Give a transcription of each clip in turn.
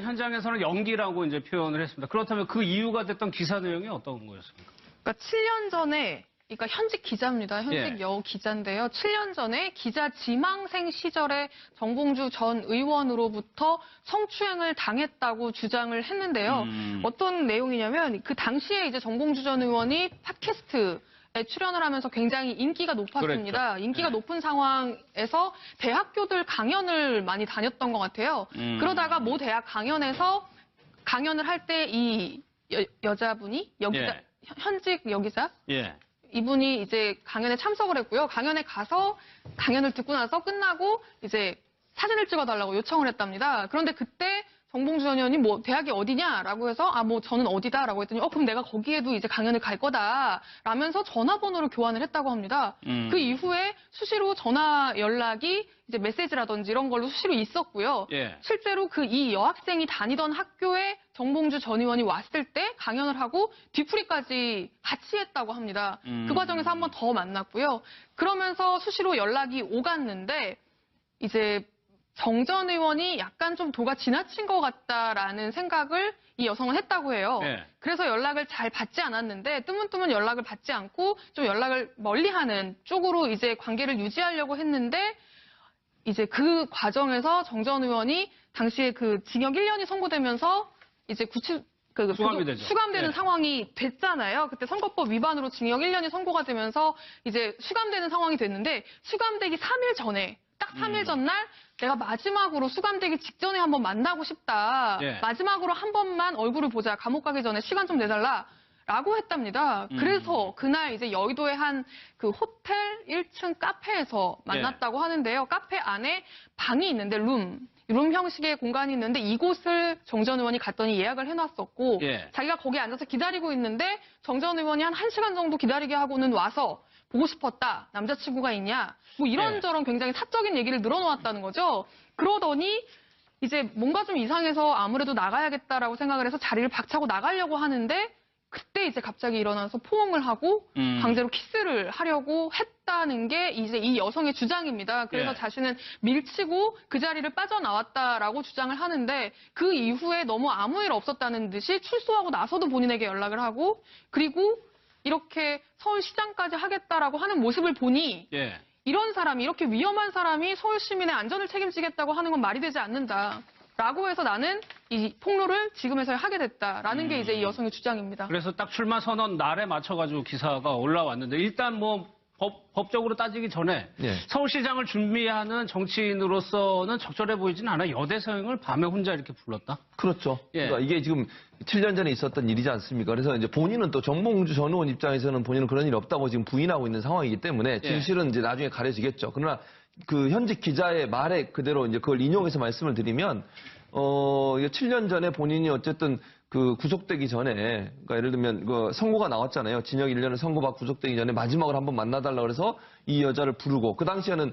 현장에서는 연기라고 이제 표현을 했습니다. 그렇다면 그 이유가 됐던 기사 내용이 어떤 거였습니까? 그러니까 7년 전에 그러니까 현직 기자입니다. 현직 예. 여우 기자인데요. 7년 전에 기자 지망생 시절에 정봉주 전 의원으로부터 성추행을 당했다고 주장을 했는데요. 음. 어떤 내용이냐면 그 당시에 이제 정봉주 전 의원이 팟캐스트에 출연을 하면서 굉장히 인기가 높았습니다. 그랬죠. 인기가 네. 높은 상황에서 대학교들 강연을 많이 다녔던 것 같아요. 음. 그러다가 모 대학 강연에서 강연을 할 때 이 여자분이 여기자 예. 현- 현직 여기자 예. 이분이 이제 강연에 참석을 했고요. 강연에 가서 강연을 듣고 나서 끝나고 이제 사진을 찍어달라고 요청을 했답니다. 그런데 그때 정봉주 전 의원이 뭐 대학이 어디냐라고 해서 아 뭐 저는 어디다라고 했더니 어 그럼 내가 거기에도 이제 강연을 갈 거다라면서 전화번호를 교환을 했다고 합니다. 음. 그 이후에 수시로 전화 연락이 이제 메시지라든지 이런 걸로 수시로 있었고요. 예. 실제로 그 이 여학생이 다니던 학교에 정봉주 전 의원이 왔을 때 강연을 하고 뒤풀이까지 같이 했다고 합니다. 음. 그 과정에서 한 번 더 만났고요. 그러면서 수시로 연락이 오갔는데 이제 정 전 의원이 약간 좀 도가 지나친 것 같다라는 생각을 이 여성은 했다고 해요. 네. 그래서 연락을 잘 받지 않았는데 뜨문뜨문 연락을 받지 않고 좀 연락을 멀리하는 쪽으로 이제 관계를 유지하려고 했는데 이제 그 과정에서 정 전 의원이 당시에 그 징역 1년이 선고되면서 이제 구치 그 수감이 그- 되죠. 수감되는 네. 상황이 됐잖아요. 그때 선거법 위반으로 징역 1년이 선고가 되면서 이제 수감되는 상황이 됐는데 수감되기 3일 전에 딱 3일 음. 전날 내가 마지막으로 수감되기 직전에 한번 만나고 싶다. 네. 마지막으로 한 번만 얼굴을 보자. 감옥 가기 전에 시간 좀 내달라. 라고 했답니다. 음. 그래서 그날 이제 여의도의 한 그 호텔 1층 카페에서 네. 만났다고 하는데요. 카페 안에 방이 있는데 룸, 룸 형식의 공간이 있는데 이곳을 정전 의원이 갔더니 예약을 해놨었고 예. 자기가 거기 앉아서 기다리고 있는데 정전 의원이 한 1시간 정도 기다리게 하고는 와서 보고 싶었다. 남자친구가 있냐. 뭐 네. 이런저런 굉장히 사적인 얘기를 늘어놓았다는 거죠. 그러더니 이제 뭔가 좀 이상해서 아무래도 나가야겠다라고 생각을 해서 자리를 박차고 나가려고 하는데 그때 이제 갑자기 일어나서 포옹을 하고 음. 강제로 키스를 하려고 했다는 게 이제 이 여성의 주장입니다. 그래서 예. 자신은 밀치고 그 자리를 빠져나왔다라고 주장을 하는데 그 이후에 너무 아무 일 없었다는 듯이 출소하고 나서도 본인에게 연락을 하고 그리고 이렇게 서울시장까지 하겠다라고 하는 모습을 보니 예. 이런 사람이 이렇게 위험한 사람이 서울 시민의 안전을 책임지겠다고 하는 건 말이 되지 않는다. 라고 해서 나는 이 폭로를 지금에서야 하게 됐다라는 게 이제 이 여성의 주장입니다. 그래서 딱 출마 선언 날에 맞춰가지고 기사가 올라왔는데 일단 뭐 법, 법적으로 따지기 전에 예. 서울시장을 준비하는 정치인으로서는 적절해 보이진 않아 여대 서행을 밤에 혼자 이렇게 불렀다. 그렇죠. 예. 그러니까 이게 지금 7년 전에 있었던 일이지 않습니까? 그래서 이제 본인은 또 정봉주 전 의원 입장에서는 본인은 그런 일이 없다고 지금 부인하고 있는 상황이기 때문에 예. 진실은 이제 나중에 가려지겠죠. 그러나 그 현직 기자의 말에 그대로 이제 그걸 인용해서 말씀을 드리면 어, 이게 7년 전에 본인이 어쨌든 그 구속되기 전에, 그러니까 예를 들면 그 선고가 나왔잖아요. 징역 1년을 선고받고 구속되기 전에 마지막으로 한번 만나달라 그래서 이 여자를 부르고 그 당시에는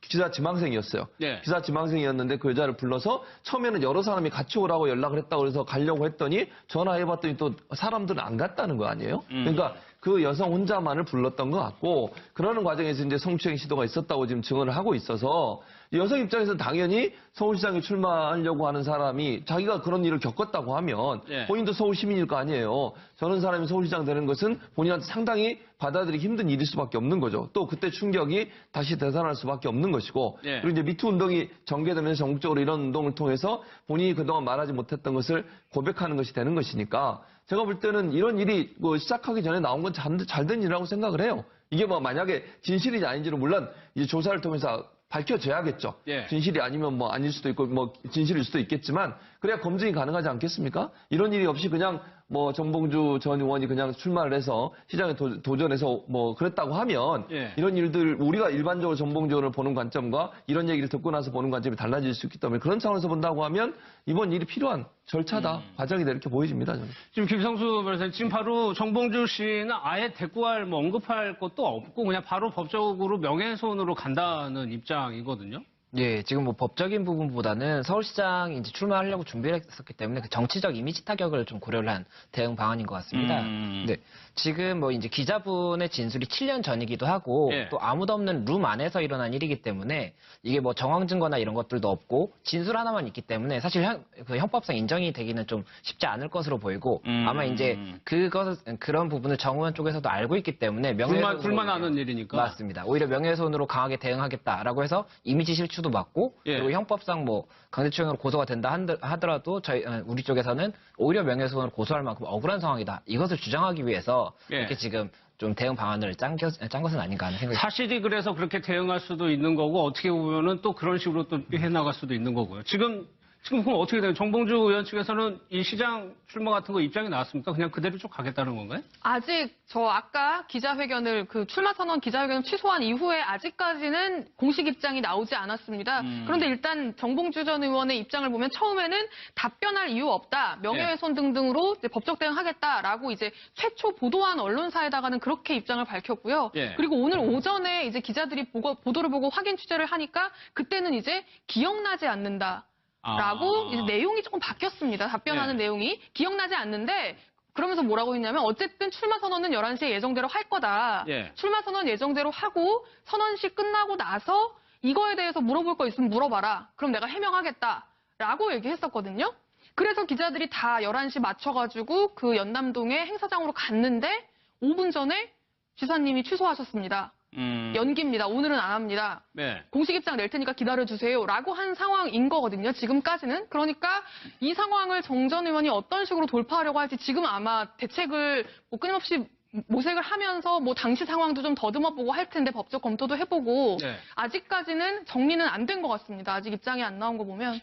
기자 지망생이었어요. 네. 기사 지망생이었는데 그 여자를 불러서 처음에는 여러 사람이 같이 오라고 연락을 했다고 그래서 가려고 했더니 전화해봤더니 또 사람들은 안 갔다는 거 아니에요? 음. 그러니까 그 여성 혼자만을 불렀던 것 같고 그러는 과정에서 이제 성추행 시도가 있었다고 지금 증언을 하고 있어서 이 여성 입장에서는 당연히 서울시장에 출마하려고 하는 사람이 자기가 그런 일을 겪었다고 하면 예. 본인도 서울 시민일 거 아니에요. 저런 사람이 서울시장 되는 것은 본인한테 상당히 받아들이기 힘든 일일 수밖에 없는 거죠. 또 그때 충격이 다시 되살아날 수밖에 없는 것이고 예. 그리고 이제 미투 운동이 전개되면서 전국적으로 이런 운동을 통해서 본인이 그동안 말하지 못했던 것을 고백하는 것이 되는 것이니까 제가 볼 때는 이런 일이 뭐 시작하기 전에 나온 건 잘된 일이라고 생각을 해요. 이게 뭐 만약에 진실이냐 아닌지는 물론 이제 조사를 통해서 밝혀져야겠죠. 예. 진실이 아니면 뭐 아닐 수도 있고 뭐 진실일 수도 있겠지만 그래야 검증이 가능하지 않겠습니까? 이런 일이 없이 그냥 뭐 정봉주 전 의원이 그냥 출마를 해서 시장에 도, 도전해서 뭐 그랬다고 하면 예. 이런 일들 우리가 일반적으로 정봉주 의원을 보는 관점과 이런 얘기를 듣고 나서 보는 관점이 달라질 수 있기 때문에 그런 차원에서 본다고 하면 이번 일이 필요한 절차다 음. 과정이다 이렇게 보여집니다 저는. 지금 김성수 변호사님 지금 바로 정봉주 씨는 아예 대꾸할 뭐 언급할 것도 없고 그냥 바로 법적으로 명예훼손으로 간다는 입장이거든요. 예, 지금 뭐 법적인 부분보다는 서울시장 이제 출마하려고 준비를 했었기 때문에 그 정치적 이미지 타격을 좀 고려를 한 대응 방안인 것 같습니다. 음. 네, 지금 뭐 이제 기자분의 진술이 7년 전이기도 하고 예. 또 아무도 없는 룸 안에서 일어난 일이기 때문에 이게 뭐 정황 증거나 이런 것들도 없고 진술 하나만 있기 때문에 사실 형, 그 형법상 인정이 되기는 좀 쉽지 않을 것으로 보이고 음. 아마 이제 그것 그런 부분을 정의원 쪽에서도 알고 있기 때문에 불만, 명예훼손으로 불만하는 일이니까. 맞습니다. 오히려 명예훼손으로 강하게 대응하겠다라고 해서 이미지 실추도 받고 예. 그리고 형법상 뭐 강제추행으로 고소가 된다 하더라도 저희 어, 우리 쪽에서는 오히려 명예훼손으로 고소할 만큼 억울한 상황이다. 이것을 주장하기 위해서 예. 이렇게 지금 좀 대응 방안을 짠, 겨- 짠 것은 아닌가 하는 생각이 사실이 그래서 그렇게 대응할 수도 있는 거고 어떻게 보면은 또 그런 식으로 또 해나갈 수도 있는 거고요. 지금 지금 그럼 어떻게 돼요? 정봉주 의원 측에서는 이 시장 출마 같은 거 입장이 나왔습니까? 그냥 그대로 쭉 가겠다는 건가요? 아직 저 아까 기자회견을 그 출마 선언 기자회견을 취소한 이후에 아직까지는 공식 입장이 나오지 않았습니다. 음. 그런데 일단 정봉주 전 의원의 입장을 보면 처음에는 답변할 이유 없다, 명예훼손 등등으로 이제 법적 대응하겠다라고 이제 최초 보도한 언론사에다가는 그렇게 입장을 밝혔고요. 예. 그리고 오늘 오전에 이제 기자들이 보고, 보도를 보고 확인 취재를 하니까 그때는 이제 기억나지 않는다. 라고 아. 이제 내용이 조금 바뀌었습니다. 답변하는 네. 내용이 기억나지 않는데 그러면서 뭐라고 했냐면 어쨌든 출마 선언은 11시에 예정대로 할 거다. 예. 출마 선언 예정대로 하고 선언식 끝나고 나서 이거에 대해서 물어볼 거 있으면 물어봐라. 그럼 내가 해명하겠다. 라고 얘기했었거든요. 그래서 기자들이 다 11시 맞춰가지고 그 연남동에 행사장으로 갔는데 5분 전에 지사님이 취소하셨습니다. 음. 연기입니다. 오늘은 안 합니다. 네. 공식 입장 낼 테니까 기다려주세요. 라고 한 상황인 거거든요. 지금까지는. 그러니까 이 상황을 정전 의원이 어떤 식으로 돌파하려고 할지 지금 아마 대책을 뭐 끊임없이 모색을 하면서 뭐 당시 상황도 좀 더듬어 보고 할 텐데 법적 검토도 해보고 네. 아직까지는 정리는 안 된 것 같습니다. 아직 입장이 안 나온 거 보면.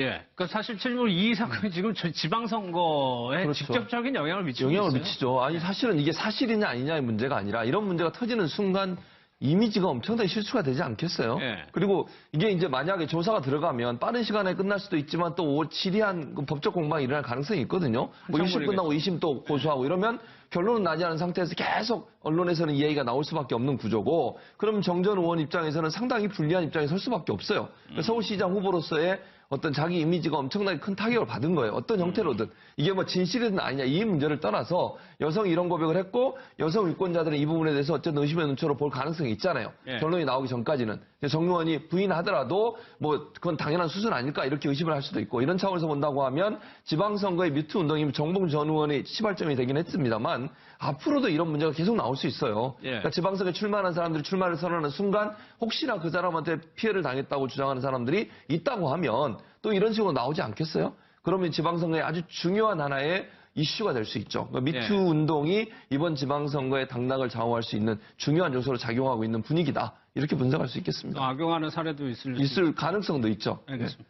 예. 그러니까 사실 실제로 이 사건이 지금 저 지방선거에 그렇죠. 직접적인 영향을 미치고 영향을 있어요. 미치죠. 아니 사실은 이게 사실이냐 아니냐의 문제가 아니라 이런 문제가 터지는 순간 이미지가 엄청나게 실수가 되지 않겠어요? 예. 그리고 이게 이제 만약에 조사가 들어가면 빠른 시간에 끝날 수도 있지만 또 지리한 그 법적 공방이 일어날 가능성이 있거든요. 뭐 한참 1심 끝나고 2심 또 고소하고 이러면 결론은 나지 않은 상태에서 계속 언론에서는 이 얘기가 나올 수밖에 없는 구조고 그럼 정전 의원 입장에서는 상당히 불리한 입장에 설 수밖에 없어요. 그러니까 서울시장 후보로서의 어떤 자기 이미지가 엄청나게 큰 타격을 받은 거예요. 어떤 형태로든. 이게 뭐 진실이든 아니냐 이 문제를 떠나서 여성이 이런 고백을 했고 여성 유권자들은 이 부분에 대해서 어쨌든 의심의 눈초로 볼 가능성이 있잖아요. 예. 결론이 나오기 전까지는. 정 의원이 부인하더라도 뭐 그건 당연한 수순 아닐까 이렇게 의심을 할 수도 있고 이런 차원에서 본다고 하면 지방선거의 미투 운동이 정봉 전 의원의 시발점이 되긴 했습니다만 앞으로도 이런 문제가 계속 나올 수 있어요. 예. 그러니까 지방선거에 출마하는 사람들이 출마를 선언하는 순간 혹시나 그 사람한테 피해를 당했다고 주장하는 사람들이 있다고 하면 또 이런 식으로 나오지 않겠어요? 그러면 지방선거의 아주 중요한 하나의 이슈가 될 수 있죠. 그러니까 미투 예. 운동이 이번 지방선거의 당락을 좌우할 수 있는 중요한 요소로 작용하고 있는 분위기다. 이렇게 분석할 수 있겠습니다. 악용하는 사례도 있을 수 있을 가능성도 있죠. 알겠습니다.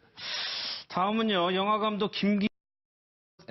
다음은요, 영화 감독 김기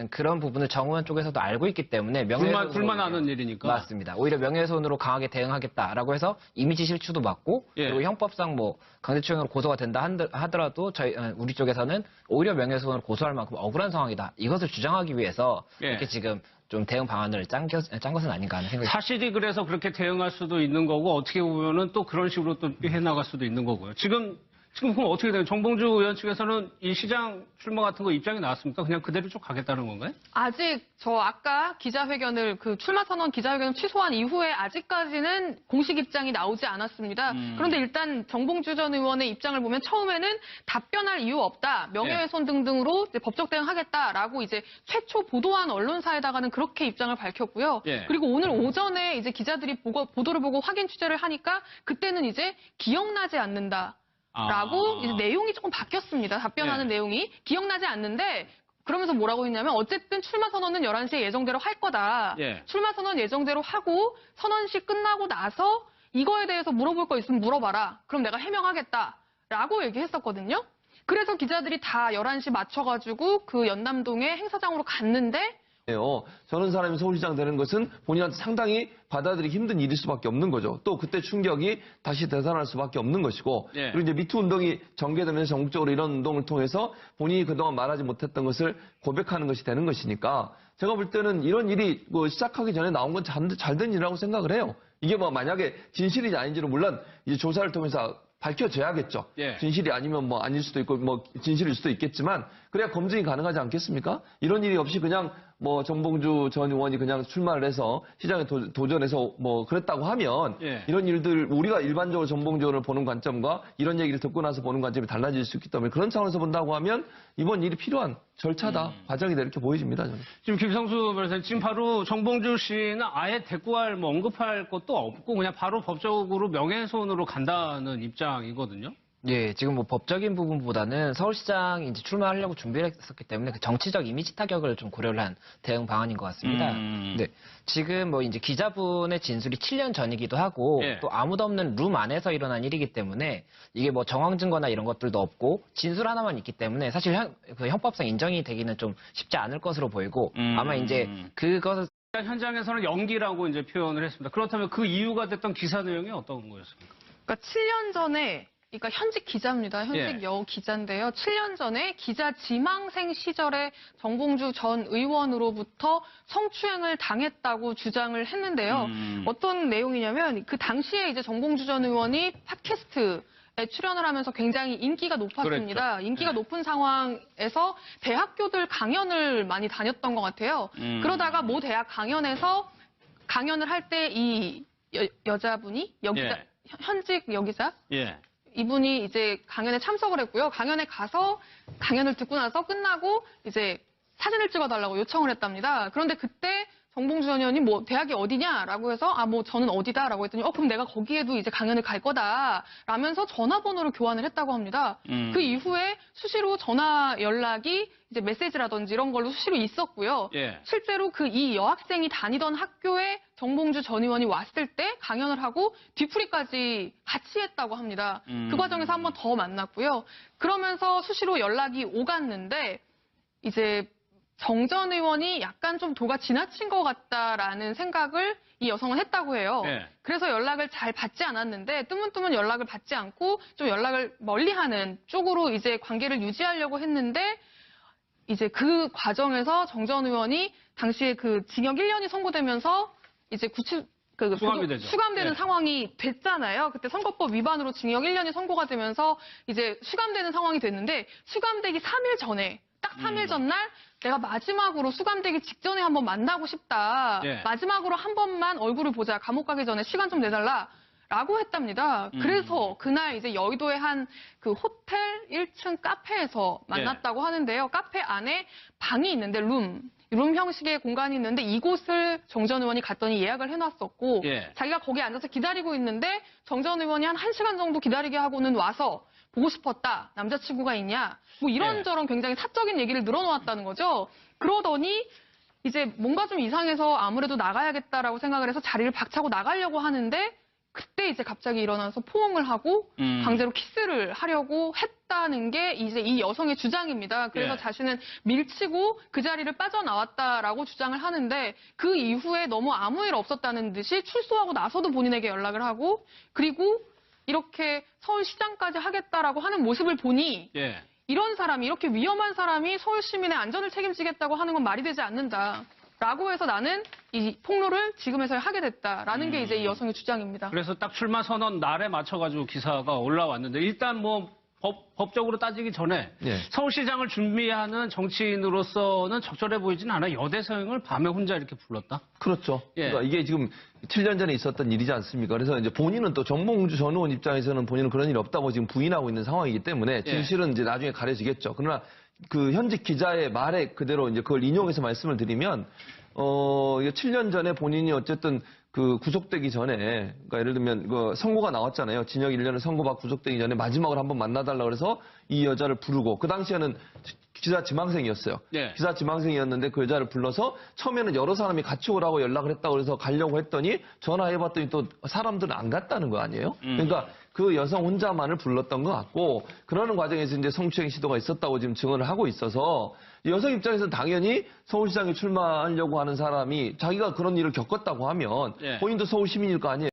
그런 부분을 정의원 쪽에서도 알고 있기 때문에 불만, 명예훼손으로 불만하는 일이니까. 맞습니다. 오히려 명예훼손으로 강하게 대응하겠다라고 해서 이미지 실추도 받고 예. 그리고 형법상 뭐 강제추행으로 고소가 된다 하더라도 저희 어, 우리 쪽에서는 오히려 명예훼손으로 고소할 만큼 억울한 상황이다. 이것을 주장하기 위해서 예. 이렇게 지금 좀 대응 방안을 짠, 겨- 짠 것은 아닌가 하는 생각이 사실이 그래서 그렇게 대응할 수도 있는 거고 어떻게 보면은 또 그런 식으로 또 해나갈 수도 있는 거고요. 지금 지금 그럼 어떻게 돼요? 정봉주 의원 측에서는 이 시장 출마 같은 거 입장이 나왔습니까? 그냥 그대로 쭉 가겠다는 건가요? 아직 저 아까 기자회견을 그 출마 선언 기자회견을 취소한 이후에 아직까지는 공식 입장이 나오지 않았습니다. 음. 그런데 일단 정봉주 전 의원의 입장을 보면 처음에는 답변할 이유 없다, 명예훼손 등등으로 이제 법적 대응하겠다라고 이제 최초 보도한 언론사에다가는 그렇게 입장을 밝혔고요. 예. 그리고 오늘 오전에 이제 기자들이 보고, 보도를 보고 확인 취재를 하니까 그때는 이제 기억나지 않는다. 라고 아. 이제 내용이 조금 바뀌었습니다. 답변하는 네. 내용이 기억나지 않는데 그러면서 뭐라고 했냐면 어쨌든 출마 선언은 11시에 예정대로 할 거다. 예. 출마 선언 예정대로 하고 선언식 끝나고 나서 이거에 대해서 물어볼 거 있으면 물어봐라. 그럼 내가 해명하겠다. 라고 얘기했었거든요. 그래서 기자들이 다 11시 맞춰가지고 그 연남동에 행사장으로 갔는데 예요. 저런 사람이 서울시장 되는 것은 본인한테 상당히 받아들이기 힘든 일일 수밖에 없는 거죠. 또 그때 충격이 다시 되살아날 수밖에 없는 것이고 예. 그리고 이제 미투 운동이 전개되면서 전국적으로 이런 운동을 통해서 본인이 그동안 말하지 못했던 것을 고백하는 것이 되는 것이니까 제가 볼 때는 이런 일이 뭐 시작하기 전에 나온 건 잘된 일이라고 생각을 해요. 이게 뭐 만약에 진실이지 아닌지는 물론 이제 조사를 통해서 밝혀져야겠죠. 예. 진실이 아니면 뭐 아닐 수도 있고 뭐 진실일 수도 있겠지만 그래야 검증이 가능하지 않겠습니까? 이런 일이 없이 그냥 뭐 정봉주 전 의원이 그냥 출마를 해서 시장에 도, 도전해서 뭐 그랬다고 하면 예. 이런 일들 우리가 일반적으로 정봉주 의원을 보는 관점과 이런 얘기를 듣고 나서 보는 관점이 달라질 수 있기 때문에 그런 차원에서 본다고 하면 이번 일이 필요한 절차다 음. 과정이다 이렇게 보여집니다. 저는. 지금 김성수 변호사님 지금 바로 정봉주 씨는 아예 대꾸할 뭐 언급할 것도 없고 그냥 바로 법적으로 명예훼손으로 간다는 입장이거든요. 예, 지금 뭐 법적인 부분보다는 서울시장 이제 출마하려고 준비를 했었기 때문에 그 정치적 이미지 타격을 좀 고려를 한 대응 방안인 것 같습니다. 음. 네, 지금 뭐 이제 기자분의 진술이 7년 전이기도 하고 예. 또 아무도 없는 룸 안에서 일어난 일이기 때문에 이게 뭐 정황 증거나 이런 것들도 없고 진술 하나만 있기 때문에 사실 현, 그 형법상 인정이 되기는 좀 쉽지 않을 것으로 보이고 음. 아마 이제 그것을 현장에서는 연기라고 이제 표현을 했습니다. 그렇다면 그 이유가 됐던 기사 내용이 어떤 거였습니까? 그러니까 7년 전에 그러니까 현직 기자입니다. 현직 예. 여우 기자인데요. 7년 전에 기자 지망생 시절에 정봉주 전 의원으로부터 성추행을 당했다고 주장을 했는데요. 음. 어떤 내용이냐면 그 당시에 이제 정봉주 전 의원이 팟캐스트에 출연을 하면서 굉장히 인기가 높았습니다. 그랬죠. 인기가 네. 높은 상황에서 대학교들 강연을 많이 다녔던 것 같아요. 음. 그러다가 모 대학 강연에서 강연을 할 때 이 여자분이 여기자 예. 현직 여기자 예. 이분이 이제 강연에 참석을 했고요. 강연에 가서 강연을 듣고 나서 끝나고 이제 사진을 찍어달라고 요청을 했답니다. 그런데 그때 정봉주 전 의원이 뭐 대학이 어디냐라고 해서 아 뭐 저는 어디다라고 했더니 어 그럼 내가 거기에도 이제 강연을 갈 거다 라면서 전화번호를 교환을 했다고 합니다. 음. 그 이후에 수시로 전화 연락이 이제 메시지라든지 이런 걸로 수시로 있었고요. 예. 실제로 그 이 여학생이 다니던 학교에 정봉주 전 의원이 왔을 때 강연을 하고 뒤풀이까지 같이 했다고 합니다. 음. 그 과정에서 한 번 더 만났고요. 그러면서 수시로 연락이 오갔는데 이제 정전 의원이 약간 좀 도가 지나친 것 같다라는 생각을 이 여성은 했다고 해요. 예. 그래서 연락을 잘 받지 않았는데 뜨문뜨문 연락을 받지 않고 좀 연락을 멀리하는 쪽으로 이제 관계를 유지하려고 했는데 이제 그 과정에서 정전 의원이 당시에 그 징역 1년이 선고되면서 이제 구치 그 수감이 되죠. 수감되는 예. 상황이 됐잖아요. 그때 선거법 위반으로 징역 1년이 선고가 되면서 이제 수감되는 상황이 됐는데 수감되기 3일 전에 딱 3일 음. 전날 내가 마지막으로 수감되기 직전에 한번 만나고 싶다. 예. 마지막으로 한 번만 얼굴을 보자. 감옥 가기 전에 시간 좀 내달라. 라고 했답니다. 음. 그래서 그날 이제 여의도의 한 그 호텔 1층 카페에서 예. 만났다고 하는데요. 카페 안에 방이 있는데 룸, 룸 형식의 공간이 있는데 이곳을 정 전 의원이 갔더니 예약을 해놨었고 예. 자기가 거기 앉아서 기다리고 있는데 정 전 의원이 한 1시간 정도 기다리게 하고는 와서 보고 싶었다. 남자친구가 있냐. 뭐 이런저런 굉장히 사적인 얘기를 늘어놓았다는 거죠. 그러더니 이제 뭔가 좀 이상해서 아무래도 나가야겠다라고 생각을 해서 자리를 박차고 나가려고 하는데 그때 이제 갑자기 일어나서 포옹을 하고 음. 강제로 키스를 하려고 했다는 게 이제 이 여성의 주장입니다. 그래서 예. 자신은 밀치고 그 자리를 빠져나왔다라고 주장을 하는데 그 이후에 너무 아무 일 없었다는 듯이 출소하고 나서도 본인에게 연락을 하고 그리고 이렇게 서울시장까지 하겠다라고 하는 모습을 보니 예. 이런 사람이 이렇게 위험한 사람이 서울 시민의 안전을 책임지겠다고 하는 건 말이 되지 않는다. 라고 해서 나는 이 폭로를 지금에서야 하게 됐다라는 게 이제 이 여성의 주장입니다. 그래서 딱 출마 선언 날에 맞춰가지고 기사가 올라왔는데 일단 뭐 법, 법적으로 따지기 전에 예. 서울시장을 준비하는 정치인으로서는 적절해 보이진 않아. 여대생을 밤에 혼자 이렇게 불렀다. 그렇죠. 예. 그러니까 이게 지금 7년 전에 있었던 일이지 않습니까? 그래서 이제 본인은 또 정봉주 전 의원 입장에서는 본인은 그런 일 없다고 지금 부인하고 있는 상황이기 때문에 예. 진실은 이제 나중에 가려지겠죠. 그러나 그 현직 기자의 말에 그대로 이제 그걸 인용해서 말씀을 드리면 어, 이게 7년 전에 본인이 어쨌든 그 구속되기 전에, 그러니까 예를 들면 그 선고가 나왔잖아요. 징역 1년을 선고받고 구속되기 전에 마지막으로 한번 만나달라 그래서 이 여자를 부르고 그 당시에는 기자 지망생이었어요. 예. 기사 지망생이었는데 그 여자를 불러서 처음에는 여러 사람이 같이 오라고 연락을 했다고 그래서 가려고 했더니 전화해봤더니 또 사람들은 안 갔다는 거 아니에요? 음. 그러니까 그 여성 혼자만을 불렀던 것 같고 그러는 과정에서 이제 성추행 시도가 있었다고 지금 증언을 하고 있어서 여성 입장에서는 당연히 서울시장에 출마하려고 하는 사람이 자기가 그런 일을 겪었다고 하면 예. 본인도 서울 시민일 거 아니에요?